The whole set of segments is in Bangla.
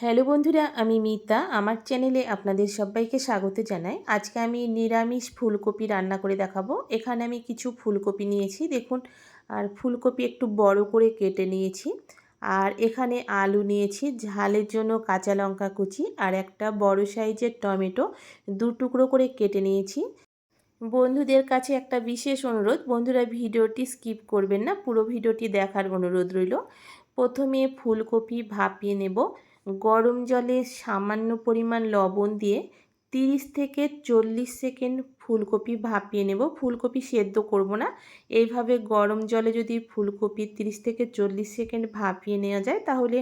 হ্যালো বন্ধুরা, আমি মিতা। আমার চ্যানেলে আপনাদের সবাইকে স্বাগত জানাই। আজকে আমি নিরামিষ ফুলকপি রান্না করে দেখাবো। এখানে আমি কিছু ফুলকপি নিয়েছি, দেখুন। আর ফুলকপি একটু বড় করে কেটে নিয়েছি। আর এখানে আলু নিয়েছি, ঝালের জন্য কাঁচা লঙ্কা কুচি আর একটা বড় সাইজের টমেটো দু টুকরো করে কেটে নিয়েছি। বন্ধুদের কাছে একটা বিশেষ অনুরোধ, বন্ধুরা ভিডিওটি স্কিপ করবেন না, পুরো ভিডিওটি দেখার অনুরোধ রইল। প্রথমে ফুলকপি ভাপিয়ে নেব। গরম জলে সামান্য পরিমাণ লবণ দিয়ে তিরিশ থেকে চল্লিশ সেকেন্ড ফুলকপি ভাপিয়ে নেব। ফুলকপি সেদ্ধ করব না। এইভাবে গরম জলে যদি ফুলকপি তিরিশ থেকে চল্লিশ সেকেন্ড ভাপিয়ে নেওয়া যায়, তাহলে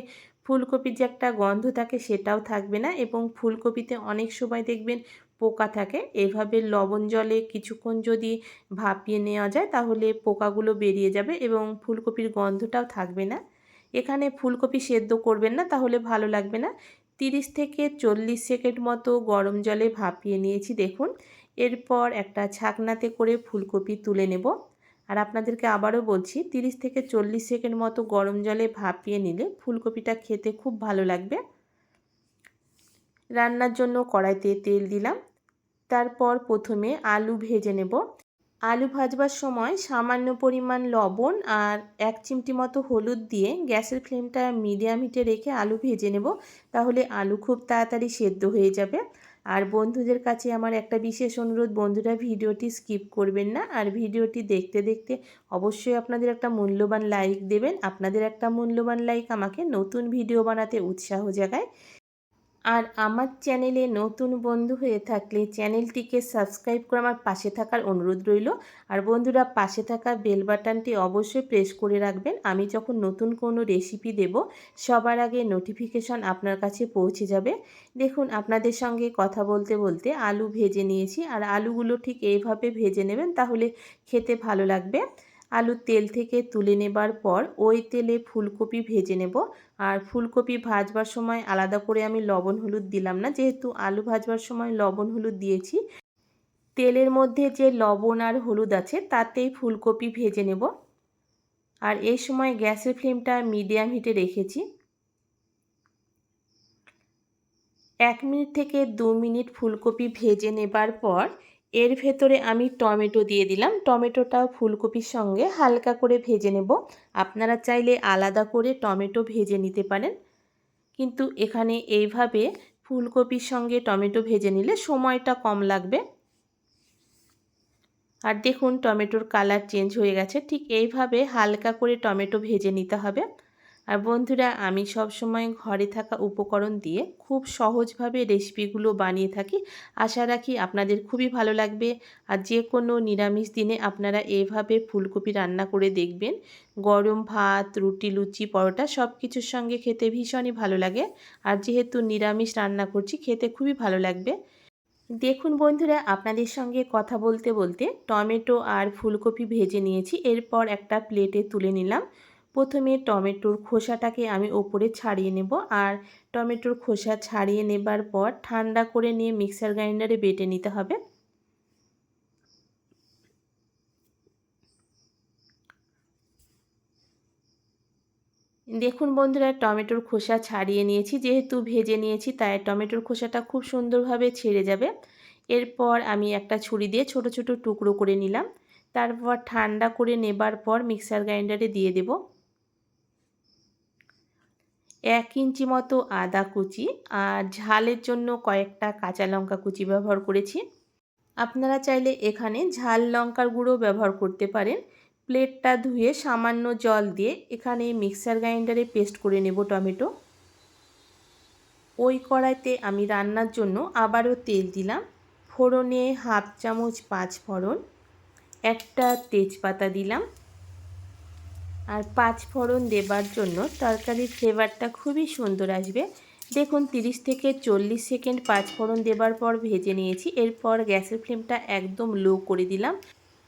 ফুলকপির যে একটা গন্ধ থাকে সেটাও থাকবে না এবং ফুলকপিতে অনেক সময় দেখবেন পোকা থাকে। এভাবে লবণ জলে কিছুক্ষণ যদি ভাপিয়ে নেওয়া যায়, তাহলে পোকাগুলো বেরিয়ে যাবে এবং ফুলকপির গন্ধটাও থাকবে না। এখানে ফুলকপি সেদ্ধ করবেন না, তাহলে ভালো লাগবে না। তিরিশ থেকে চল্লিশ সেকেন্ড মতো গরম জলে ভাপিয়ে নিয়েছি, দেখুন। এরপর একটা ছাকনাতে করে ফুলকপি তুলে নেব। আর আপনাদেরকে আবারও বলছি, তিরিশ থেকে চল্লিশ সেকেন্ড মতো গরম জলে ভাপিয়ে নিলে ফুলকপিটা খেতে খুব ভালো লাগবে। রান্নার জন্য কড়াইতে তেল দিলাম। তারপর প্রথমে আলু ভেজে নেব। আলু ভাজবার সময় সামান্য পরিমাণ লবণ আর এক চিমটি মতো হলুদ দিয়ে গ্যাসের ফ্লেমটা মিডিয়াম হিটে রেখে আলু ভেজে নেব। তাহলে আলু খুব তাড়াতাড়ি সেদ্ধ হয়ে যাবে। আর বন্ধুদের কাছে আমার একটা বিশেষ অনুরোধ, বন্ধুরা ভিডিওটি স্কিপ করবেন না। আর ভিডিওটি দেখতে দেখতে অবশ্যই আপনাদের একটা মূল্যবান লাইক দেবেন। আপনাদের একটা মূল্যবান লাইক আমাকে নতুন ভিডিও বানাতে উৎসাহ জাগায়। আর আমার চ্যানেলে নতুন বন্ধু হয়ে থাকলে চ্যানেলটিকে সাবস্ক্রাইব করে আমার পাশে থাকার অনুরোধ রইল। আর বন্ধুরা, পাশে থাকা বেল বাটনটি অবশ্যই প্রেস করে রাখবেন। আমি যখন নতুন কোনো রেসিপি দেব, সবার আগে নোটিফিকেশন আপনার কাছে পৌঁছে যাবে। দেখুন, আপনাদের সঙ্গে কথা বলতে বলতে আলু ভেজে নিয়েছি। আর আলুগুলো ঠিক এইভাবে ভেজে নেবেন, তাহলে খেতে ভালো লাগবে। আলু তেল থেকে তুলে নেবার পর ওই তেলে ফুলকপি ভেজে নেব। আর ফুলকপি ভাজবার সময় আলাদা করে আমি লবণ, হলুদ দিলাম না। যেহেতু আলু ভাজবার সময় লবণ, হলুদ দিয়েছি, তেলের মধ্যে যে লবণ আর হলুদ আছে তাতেই ফুলকপি ভেজে নেব। আর এই সময় গ্যাসের ফ্লেমটা মিডিয়াম হিটে রেখেছি। এক মিনিট থেকে দু মিনিট ফুলকপি ভেজে নেবার পর এর ভেতরে আমি টমেটো দিয়ে দিলাম। টমেটোটাও ফুলকপির সঙ্গে হালকা করে ভেজে নেব। আপনারা চাইলে আলাদা করে টমেটো ভেজে নিতে পারেন। কিন্তু এখানে এইভাবে ফুলকপির সঙ্গে টমেটো ভেজে নিলে সময়টা কম লাগবে। আর দেখুন, টমেটোর কালার চেঞ্জ হয়ে গেছে। ঠিক এইভাবে হালকা করে টমেটো ভেজে নিতে হবে। আর বন্ধুরা, আমি সব সময় ঘরে থাকা উপকরণ দিয়ে খুব সহজভাবে রেসিপিগুলো বানিয়ে থাকি। আশা রাখি আপনাদের খুবই ভালো লাগবে। আর যে কোনো নিরামিষ দিনে আপনারা এভাবে ফুলকপি রান্না করে দেখবেন। গরম ভাত, রুটি, লুচি, পরোটা সব কিছুর সঙ্গে খেতে ভীষণই ভালো লাগে। আর যেহেতু নিরামিষ রান্না করছি, খেতে খুবই ভালো লাগবে। দেখুন বন্ধুরা, আপনাদের সঙ্গে কথা বলতে বলতে টমেটো আর ফুলকপি ভেজে নিয়েছি। এরপর একটা প্লেটে তুলে নিলাম। প্রথমে টমেটোর খোসাটাকে আমি ওপরে ছাড়িয়ে নেব আর টমেটোর খোসা ছাড়িয়ে নেবার পর ঠান্ডা করে নিয়ে মিক্সার গ্রাইন্ডারে বেটে নিতে হবে। দেখুন বন্ধুরা, টমেটোর খোসা ছাড়িয়ে নিয়েছি, যেহেতু ভেজে নিয়েছি তাই টমেটোর খোসাটা খুব সুন্দরভাবে ছেড়ে যাবে। এরপর আমি একটা ছুরি দিয়ে ছোট ছোট টুকরো করে নিলাম। তারপর ঠান্ডা করে নেবার পর মিক্সার গ্রাইন্ডারে দিয়ে দেবো। এক ইঞ্চি মতো আদা কুচি আর ঝালের জন্য কয়েকটা কাঁচা লঙ্কা কুচি ব্যবহার করেছি। আপনারা চাইলে এখানে ঝাল লঙ্কার গুঁড়ো ব্যবহার করতে পারেন। প্লেটটা ধুয়ে সামান্য জল দিয়ে এখানে মিক্সার গ্রাইন্ডারে পেস্ট করে নেব টমেটো। ওই কড়াইতে আমি রান্নার জন্য আবারও তেল দিলাম। ফোড়নে হাফ চামচ পাঁচ ফোড়ন একটা তেজপাতা দিলাম। আর পাঁচ ফোড়ন দেবার জন্য তরকারির ফ্লেভারটা খুবই সুন্দর আসবে। দেখুন 30 থেকে চল্লিশ সেকেন্ড পাঁচ ফোড়ন দেবার পর ভেজে নিয়েছি। এরপর গ্যাসের ফ্লেমটা একদম লো করে দিলাম।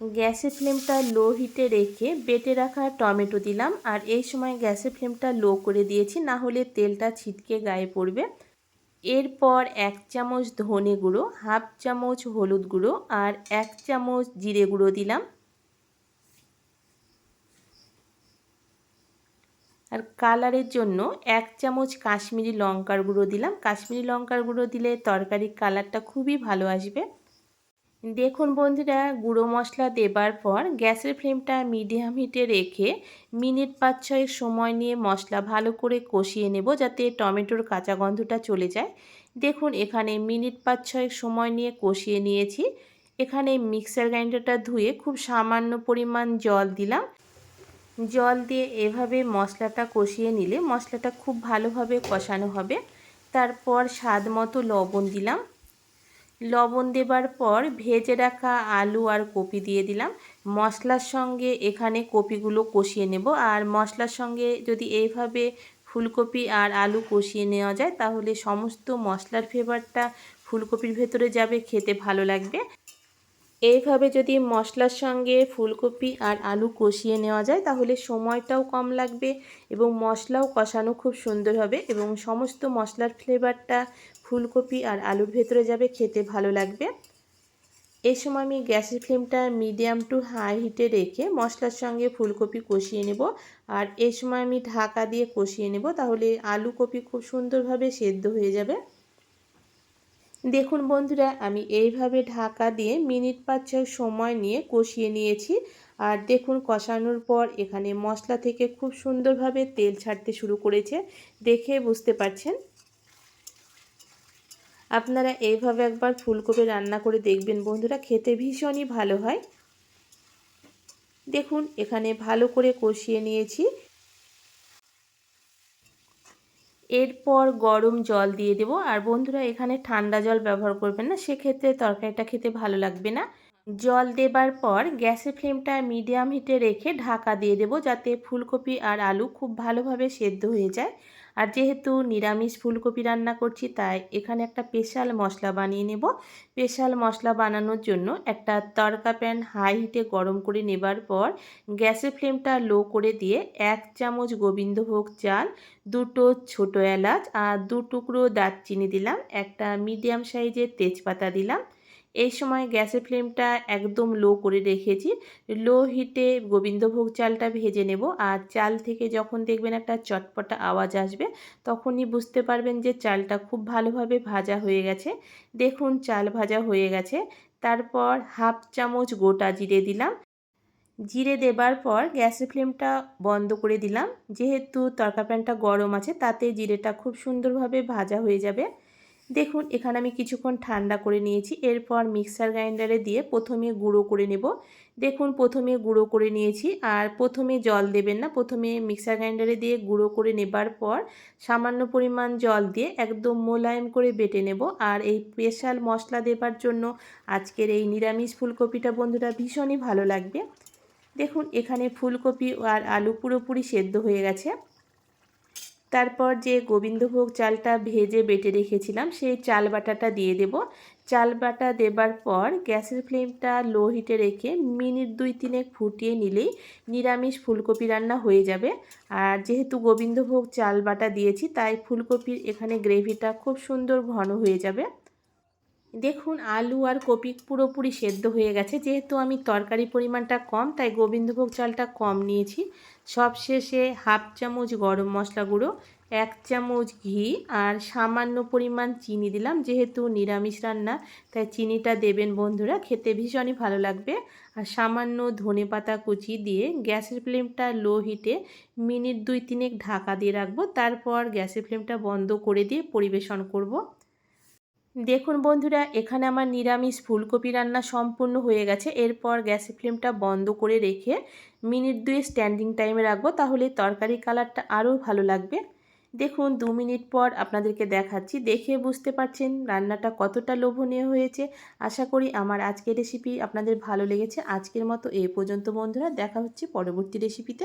গ্যাসের ফ্লেমটা লো হিটে রেখে বেটে রাখা টমেটো দিলাম। আর এই সময় গ্যাসের ফ্লেমটা লো করে দিয়েছি, না হলে তেলটা ছিটকে গায়ে পড়বে। এরপর এক চামচ ধনে গুঁড়ো, হাফ চামচ হলুদ গুঁড়ো আর এক চামচ জিরে গুঁড়ো দিলাম। আর কালারের জন্য এক চামচ কাশ্মীরি লঙ্কার গুঁড়ো দিলাম। কাশ্মীরি লঙ্কার গুঁড়ো দিলে তরকারির কালারটা খুবই ভালো আসবে। দেখুন বন্ধুরা, গুঁড়ো মশলা দেবার পর গ্যাসের ফ্লেমটা মিডিয়াম হিটে রেখে মিনিট পাঁচ ছয়েক সময় নিয়ে মশলা ভালো করে কষিয়ে নেব যাতে টমেটোর কাঁচা গন্ধটা চলে যায়। দেখুন, এখানে মিনিট পাঁচ ছয়েক সময় নিয়ে কষিয়ে নিয়েছি। এখানে মিক্সার গ্রাইন্ডারটা ধুয়ে খুব সামান্য পরিমাণ জল দিলাম। জল দিয়ে এভাবে মশলাটা কষিয়ে নিলে মশলাটা খুব ভালোভাবে কষানো হবে। তারপর স্বাদ মতো লবণ দিলাম। লবণ দেবার পর ভেজে রাখা আলু আর কপি দিয়ে দিলাম। মশলার সঙ্গে এখানে কপিগুলো কষিয়ে নেব। আর মশলার সঙ্গে যদি এইভাবে ফুলকপি আর আলু কষিয়ে নেওয়া যায়, তাহলে সমস্ত মশলার ফ্লেভারটা ফুলকপির ভেতরে যাবে, খেতে ভালো লাগবে। এইভাবে যদি মশলার সঙ্গে ফুলকপি আর আলু কষিয়ে নেওয়া যায়, তাহলে সময়টাও কম লাগবে এবং মশলাও কষানো খুব সুন্দর হবে এবং সমস্ত মশলার ফ্লেভারটা ফুলকপি আর আলুর ভেতরে যাবে, খেতে ভালো লাগবে। এই সময় আমি গ্যাসের ফ্লেমটা মিডিয়াম টু হাই হিটে রেখে মশলার সঙ্গে ফুলকপি কষিয়ে নেব। আর এই সময় আমি ঢাকা দিয়ে কষিয়ে নেব, তাহলে আলু কপি খুব সুন্দরভাবে সেদ্ধ হয়ে যাবে। দেখুন বন্ধুরা, আমি এইভাবে ঢাকা দিয়ে মিনিট পাঁচ সময় নিয়ে কষিয়ে নিয়েছি। আর দেখুন কষানোর পর এখানে মশলা থেকে খুব সুন্দরভাবে তেল ছাড়তে শুরু করেছে। দেখে বুঝতে পারছেন? আপনারা এইভাবে একবার ফুলকপি রান্না করে দেখবেন বন্ধুরা, খেতে ভীষণই ভালো হয়। দেখুন, এখানে ভালো করে কষিয়ে নিয়েছি। এরপর গরম জল দিয়ে দেব। আর বন্ধুরা, এখানে ঠান্ডা জল ব্যবহার করবেন না, সেক্ষেত্রে তরকারিটা খেতে ভালো লাগবে না। জল দেবার পর গ্যাসের ফ্লেমটা মিডিয়াম হিটে রেখে ঢাকা দিয়ে দেব, যাতে ফুলকপি আর আলু খুব ভালোভাবে সেদ্ধ হয়ে যায়। আর যেহেতু নিরামিষ ফুলকপি রান্না করছি, তাই এখানে একটা স্পেশাল মশলা বানিয়ে নেব। স্পেশাল মশলা বানানোর জন্য একটা তরকা প্যান হাই হিটে গরম করে নেবার পর গ্যাসের ফ্লেমটা লো করে দিয়ে এক চামচ গোবিন্দভোগ চাল, দুটো ছোটো এলাচ আর দু টুকরো দারচিনি দিলাম, একটা মিডিয়াম সাইজের তেজপাতা দিলাম। এই সময় গ্যাসের ফ্লেমটা একদম লো করে রেখেছি। লো হিটে গোবিন্দভোগ চালটা ভেজে নেব আর চাল থেকে যখন দেখবেন একটা চটপটা আওয়াজ আসবে, তখনই বুঝতে পারবেন যে চালটা খুব ভালোভাবে ভাজা হয়ে গেছে। দেখুন চাল ভাজা হয়ে গেছে। তারপর হাফ চামচ গোটা জিরে দিলাম। জিরে দেবার পর গ্যাসের ফ্লেমটা বন্ধ করে দিলাম। যেহেতু তরকা প্যানটা গরম আছে, তাতে জিরেটা খুব সুন্দরভাবে ভাজা হয়ে যাবে। দেখুন, এখানে আমি কিছুক্ষণ ঠান্ডা করে নিয়েছি। এরপর মিক্সার গ্রাইন্ডারে দিয়ে প্রথমে গুঁড়ো করে নেব। দেখুন, প্রথমে গুঁড়ো করে নিয়েছি আর প্রথমে জল দেবেন না। প্রথমে মিক্সার গ্রাইন্ডারে দিয়ে গুঁড়ো করে নেবার পর সামান্য পরিমাণ জল দিয়ে একদম মোলায়েম করে বেটে নেব। আর এই স্পেশাল মশলা দেবার জন্য আজকের এই নিরামিষ ফুলকপিটা বন্ধুরা ভীষণই ভালো লাগবে। দেখুন, এখানে ফুলকপি আর আলু পুরোপুরি সেদ্ধ হয়ে গেছে। তারপর যে গোবিন্দভোগ চালটা ভেজে বেটে রেখেছিলাম, সেই চাল বাটাটা দিয়ে দেব। চাল বাটা দেবার পর গ্যাসের ফ্লেমটা লো হিটে রেখে মিনিট দুই তিনেক ফুটিয়ে নিলেই নিরামিষ ফুলকপি রান্না হয়ে যাবে। আর যেহেতু গোবিন্দভোগ চাল বাটা দিয়েছি, তাই ফুলকপির এখানে গ্রেভিটা খুব সুন্দর ঘন হয়ে যাবে। দেখুন, আলু আর কপি পুরোপুরি সেদ্ধ হয়ে গেছে। যেহেতু আমি তরকারি পরিমাণটা কম, তাই গোবিন্দভোগ চালটা কম নিয়েছি। সব শেষে হাফ চামচ গরম মশলা গুঁড়ো, এক চামচ ঘি আর সামান্য পরিমাণ চিনি দিলাম, যেহেতু নিরামিষ রান্না, তাই চিনিটা দেবেন বন্ধুরা, খেতে ভীষণই ভালো লাগবে। আর সামান্য ধনে পাতা কুচি দিয়ে গ্যাসের ফ্লেমটা লো হিটে মিনিট দুই তিনেক ঢাকা দিয়ে রাখব, তারপর গ্যাসের ফ্লেমটা বন্ধ করে দিয়ে পরিবেশন করব। দেখুন বন্ধুরা, এখানে আমার নিরামিষ ফুলকপি রান্না সম্পূর্ণ হয়ে গেছে। এরপর গ্যাসের ফ্লেমটা বন্ধ করে রেখে মিনিট দুই স্ট্যান্ডিং টাইমে রাখব, তাহলে তরকারি কালারটা আরও ভালো লাগবে। দেখুন, দু মিনিট পর আপনাদেরকে দেখাচ্ছি, দেখে বুঝতে পারছেন রান্নাটা কতটা লোভনীয় হয়েছে। আশা করি আমার আজকের রেসিপি আপনাদের ভালো লেগেছে। আজকের মতো এ পর্যন্ত বন্ধুরা, দেখা হচ্ছে পরবর্তী রেসিপিতে